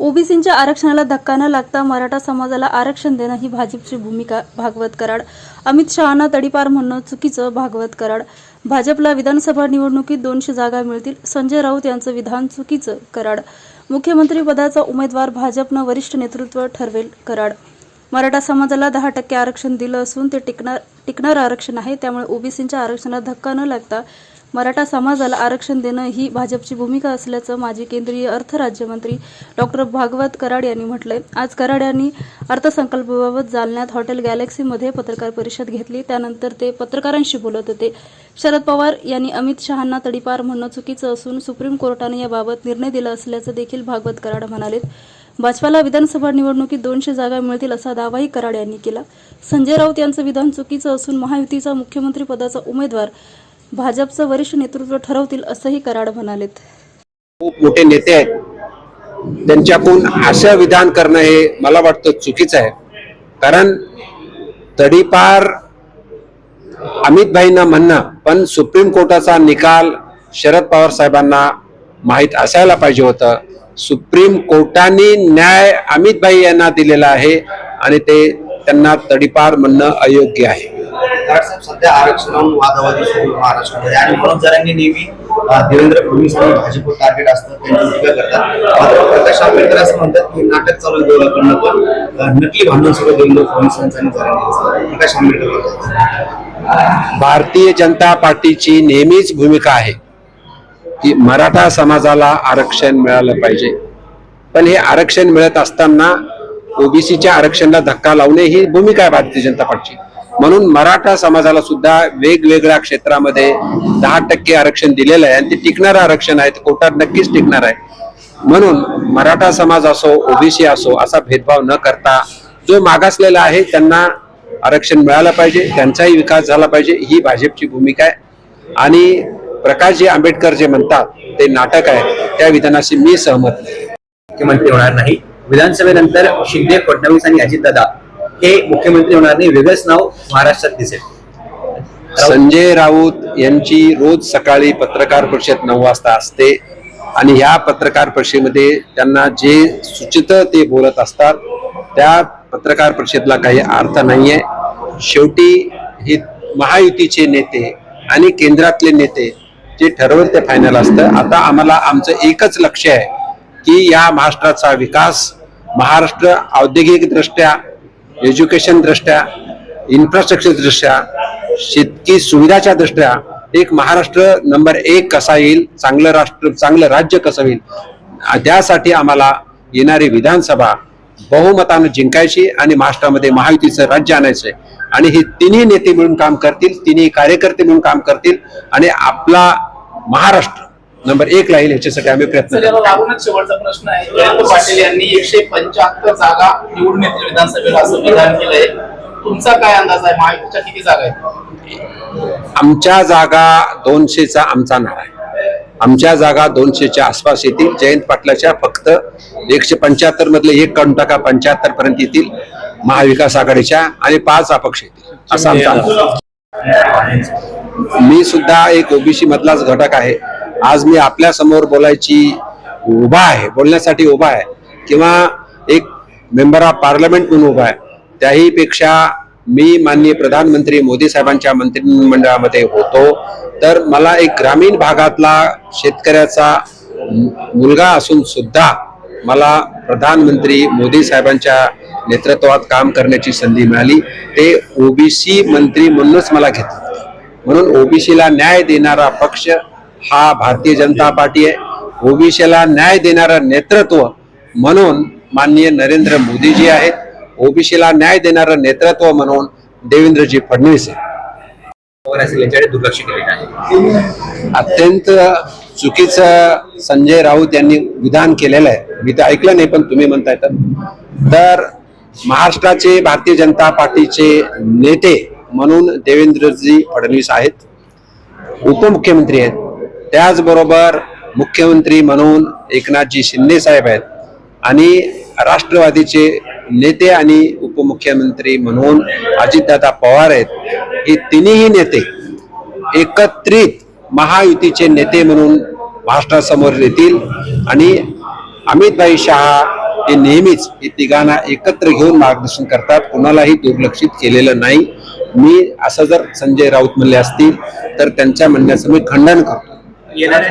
ओबीसींच्या आरक्षणाला धक्का न लागता मराठा समाजाला आरक्षण देणं ही भाजपची भूमिका भागवत कराड. अमित शहाना तडीपार म्हणणं चुकीचं भागवत कराड. भाजपला विधानसभा निवडणुकीत दोनशे जागा मिळतील. संजय राऊत यांचं विधान चुकीचं कराड. मुख्यमंत्रीपदाचा उमेदवार भाजपनं वरिष्ठ नेतृत्व ठरवेल कराड. मराठा समाजाला दहा टक्के आरक्षण दिलं असून ते टिकणार टिकणारं आरक्षण आहे. त्यामुळे ओबीसींच्या आरक्षणाला धक्का न लागता मराठा समाजाला आरक्षण देणं ही भाजपची भूमिका असल्याचं माजी केंद्रीय अर्थ राज्यमंत्री डॉक्टर भागवत कराड यांनी म्हटलंय. आज कराड यांनी अर्थसंकल्पाबाबत जालन्यात हॉटेल गॅलेक्सीमध्ये पत्रकार परिषद घेतली. त्यानंतर ते पत्रकारांशी बोलत होते. शरद पवार यांनी अमित शहांना तडीपार म्हणणं चुकीचं असून सुप्रीम कोर्टाने याबाबत निर्णय दिला असल्याचं देखील भागवत कराड म्हणालेत. भाजपाला विधानसभा निवडणुकीत दोनशे जागा मिळतील असा दावाही कराड यांनी केला. संजय राऊत यांचं विधान चुकीचं असून महायुतीचा मुख्यमंत्रीपदाचा उमेदवार भाजपचं वरिष्ठ नेतृत्व ठरवतील असंही कराड म्हणालेत. खूप मोठे नेते आहेत. त्यांच्याकडून असं विधान करणं हे मला वाटतं चुकीचं आहे. कारण तडीपार अमित भाईंना म्हणणं पण सुप्रीम कोर्टाचा निकाल शरद पवार साहेबांना माहीत असायला पाहिजे होतं. सुप्रीम कोर्टाने न्याय अमित भाई यांना दिलेला आहे आणि ते त्यांना तडीपार म्हणणं अयोग्य आहे. साहेब सध्या आरक्षणावरून वादावादी सुरू महाराष्ट्रामध्ये आणि मनोज जरांगे नेहमी देवेंद्र फडणवीस आणि भाजप टार्गेट असतात त्यांची टीका करतात. मात्र प्रकाश आंबेडकर असं म्हणतात की नाटक चालू आहे दोघांकडनं पण नकली भांडण सगळं देवेंद्र फडणवीस आणि जरांगे प्रकाश आंबेडकर म्हणतात भारतीय जनता पार्टीची नेहमीच भूमिका आहे की मराठा समाजाला आरक्षण मिळालं पाहिजे. पण हे आरक्षण मिळत असताना ओबीसीच्या आरक्षणाला धक्का लावणे ही भूमिका आहे भारतीय जनता पार्टीची. म्हणून मराठा समाजाला सुद्धा वेगवेगळ्या क्षेत्रामध्ये दहा टक्के आरक्षण दिलेलं आहे. आणि ते टिकणारं आरक्षण आहे ते कोर्टात नक्कीच टिकणार आहे. म्हणून मराठा समाज असो ओबीसी असो असा भेदभाव न करता जो मागासलेला आहे त्यांना आरक्षण मिळालं पाहिजे त्यांचाही विकास झाला पाहिजे ही भाजपची भूमिका आहे. आणि प्रकाशजी आंबेडकर जे म्हणतात ते नाटक आहे त्या विधानाशी मी सहमत मुख्यमंत्री होणार नाही. विधानसभेनंतर शिंदे फडणवीस आणि अजितदादा हे मुख्यमंत्री होणार नाही वेगळंच नाव महाराष्ट्रात दिसेल. संजय राऊत यांची रोज सकाळी पत्रकार परिषद नऊ वाजता असते आणि ह्या पत्रकार परिषदेमध्ये त्यांना जे सुचित ते बोलत असतात त्या पत्रकार परिषदेला काही अर्थ नाहीये. शेवटी हे महायुतीचे नेते आणि केंद्रातले नेते जे ठरवलं ते फायनल असतं. आता आम्हाला आमचं एकच लक्ष आहे की या महाराष्ट्राचा विकास महाराष्ट्र औद्योगिकदृष्ट्या एज्युकेशन दृष्ट्या इन्फ्रास्ट्रक्चर दृष्ट्या शेतकी सुविधाच्या दृष्ट्या एक महाराष्ट्र नंबर एक कसा येईल चांगलं राष्ट्र चांगलं राज्य कसं येईल त्यासाठी आम्हाला येणारी विधानसभा बहुमतानं जिंकायची आणि महाराष्ट्रामध्ये महायुतीचं राज्य आणायचंय. आणि हे तिन्ही नेते मिळून काम करतील तिन्ही कार्यकर्ते मिळून काम करतील आणि आपला महाराष्ट्र नंबर एक राहील याच्यासाठी आम्ही प्रयत्न लागूनच शेवटचा प्रश्न आहे. जयंत पाटील यांनी एकशे पंच्याहत्तर जागा निवडून येतील विधानसभेला असं विधान केलंय. तुमचा काय अंदाज आहे? महायुतीच्या किती जागा आहेत? आमच्या जागा दोनशेचा आमचा नारा आहे. आमच्या जागा दोनशेच्या आसपास येतील. जयंत पाटलाच्या फक्त एकशे पंच्याहत्तर मधले एक काढून टाका पंच्याहत्तर पर्यंत येतील. महाविकास आघाडीच्या आणि पाच अपक्ष येतील. असा आमचा. मी सुद्धा एक ओबीसी मधलाच घटक आहे. आज मी आपल्यासमोर बोलायची उभा आहे बोलण्यासाठी उभा आहे. किंवा एक मेंबर ऑफ पार्लमेंट म्हणून उभा आहे. त्याही पेक्षा मी माननीय प्रधानमंत्री मोदी साहेबांच्या मंत्रिमंडळामध्ये होतो. तर मला एक ग्रामीण भागातला शेतकऱ्याचा मुलगा असून सुद्धा मला प्रधानमंत्री मोदी साहेबांच्या नेतृत्वात काम करण्याची संधी मिळाली. ते ओबीसी मंत्री म्हणूनच मला घेतलं. म्हणून ओबीसीला न्याय देणारा पक्ष हा भारतीय जनता पार्टी आहे. ओबीसीला न्याय देणारं नेतृत्व म्हणून माननीय नरेंद्र मोदीजी आहेत. ओबीसीला न्याय देणारं नेतृत्व म्हणून देवेंद्रजी फडणवीस आहेत. दुर्लक्ष केलेलं आहे अत्यंत चुकीचं संजय राऊत यांनी विधान केलेलं आहे. मी ते ऐकलं नाही पण तुम्ही म्हणताय तर. तर महाराष्ट्राचे भारतीय जनता पार्टीचे नेते म्हणून देवेंद्रजी फडणवीस आहेत. उपमुख्यमंत्री आहेत. त्याचबरोबर मुख्यमंत्री म्हणून एकनाथजी शिंदे साहेब आहेत. आणि राष्ट्रवादीचे नेते आणि उपमुख्यमंत्री म्हणून अजितदादा पवार आहेत. हे तिन्ही नेते एकत्रित महायुतीचे नेते म्हणून महाराष्ट्रासमोर येतील. आणि अमितभाई शहा हे नेहमीच हे तिघांना एकत्र घेऊन मार्गदर्शन करतात. कुणालाही दुर्लक्षित केलेलं नाही. मी असं जर संजय राऊत म्हणले असतील तर त्यांच्या म्हणण्याचं मी खंडन करतो. येणाऱ्या